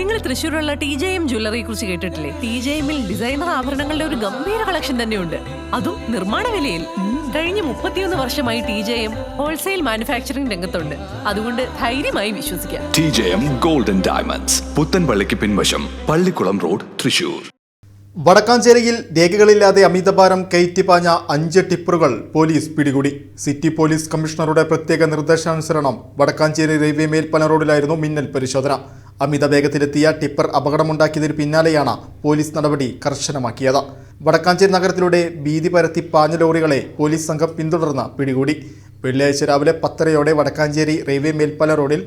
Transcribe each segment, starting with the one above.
നിങ്ങൾ തൃശ്ശൂരുള്ള T J M ജ്വല്ലറിയെ കുറിച്ച് കേട്ടിട്ടില്ലേ? ടി ജെ എമ്മിൽ ഡിസൈനർ ആഭരണങ്ങളുടെ ഒരു ഗംഭീര കളക്ഷൻ തന്നെയുണ്ട്. അതും നിർമ്മാണ വിലയിൽ. കഴിഞ്ഞ മുപ്പത്തിയൊന്ന് വർഷമായി T J M wholesale manufacturing രംഗത്തുണ്ട്. അതുകൊണ്ട് ധൈര്യമായി വിശ്വസിക്കാം. T J M golden diamonds പുത്തൻപള്ളിക്ക് പിൻവശം പള്ളിക്കുളം റോഡ് തൃശൂർ വടക്കാഞ്ചേരിയിൽ രേഖകളില്ലാതെ അമിതഭാരം കയറ്റിപ്പാഞ്ഞ അഞ്ച് ടിപ്പറുകൾ പോലീസ് പിടികൂടി. സിറ്റി പോലീസ് കമ്മീഷണറുടെ പ്രത്യേക നിർദ്ദേശാനുസരണം വടക്കാഞ്ചേരി റെയിൽവേ മേൽപ്പന റോഡിലായിരുന്നു മിന്നൽ പരിശോധന. അമിത വേഗത്തിലെത്തിയ ടിപ്പർ അപകടമുണ്ടാക്കിയതിന് പിന്നാലെയാണ് പോലീസ് നടപടി കർശനമാക്കിയത്. വടക്കാഞ്ചേരി നഗരത്തിലൂടെ ഭീതി പരത്തി പാഞ്ഞ ലോറികളെ പോലീസ് സംഘം പിന്തുടർന്ന് പിടികൂടി. വെള്ളിയാഴ്ച രാവിലെ പത്തരയോടെ വടക്കാഞ്ചേരി റെയിൽവേ മേൽപ്പാല റോഡിൽ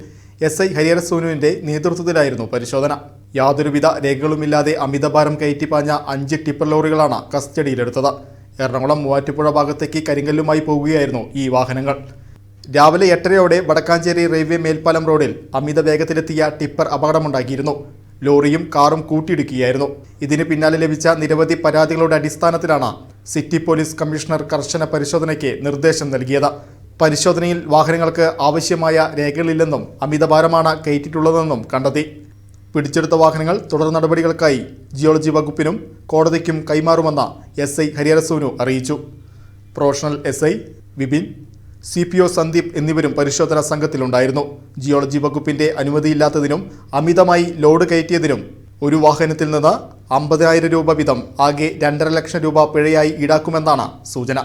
എസ് ഐ ഹരിഹര സോനുവിന്റെ നേതൃത്വത്തിലായിരുന്നു പരിശോധന. യാതൊരുവിധ രേഖകളുമില്ലാതെ അമിതഭാരം കയറ്റി പാഞ്ഞ അഞ്ച് ടിപ്പർ ലോറികളാണ് കസ്റ്റഡിയിലെടുത്തത്. എറണാകുളം മൂവാറ്റുപുഴ ഭാഗത്തേക്ക് കരിങ്കല്ലുമായി പോകുകയായിരുന്നു ഈ വാഹനങ്ങൾ. രാവിലെ എട്ടരയോടെ വടക്കാഞ്ചേരി റെയിൽവേ മേൽപ്പാലം റോഡിൽ അമിത വേഗത്തിലെത്തിയ ടിപ്പർ അപകടമുണ്ടാക്കിയിരുന്നു. ലോറിയും കാറും കൂട്ടിയിടിക്കുകയായിരുന്നു ഇതിന് പിന്നാലെ ലഭിച്ച നിരവധി പരാതികളുടെ അടിസ്ഥാനത്തിലാണ് സിറ്റി പോലീസ് കമ്മീഷണർ കർശന പരിശോധനയ്ക്ക് നിർദ്ദേശം നൽകിയത്. പരിശോധനയിൽ വാഹനങ്ങൾക്ക് ആവശ്യമായ രേഖകളില്ലെന്നും അമിതഭാരമാണ് കയറ്റിയിട്ടുള്ളതെന്നും കണ്ടെത്തി. പിടിച്ചെടുത്ത വാഹനങ്ങൾ തുടർ നടപടികൾക്കായി ജിയോളജി വകുപ്പിനും കോടതിക്കും കൈമാറുമെന്ന് എസ് ഐ ഹരിഹരസൂനു അറിയിച്ചു. Professional S I Vipin C P O Sandeep എന്നിവരും പരിശോധനാ സംഘത്തിലുണ്ടായിരുന്നു. ജിയോളജി വകുപ്പിന്റെ അനുമതിയില്ലാത്തതിനും അമിതമായി ലോഡ് കയറ്റിയതിനും ഒരു വാഹനത്തിൽ നിന്ന് അമ്പതിനായിരം രൂപ വീതം ആകെ രണ്ടര ലക്ഷം രൂപ പിഴയായി ഈടാക്കുമെന്നാണ് സൂചന.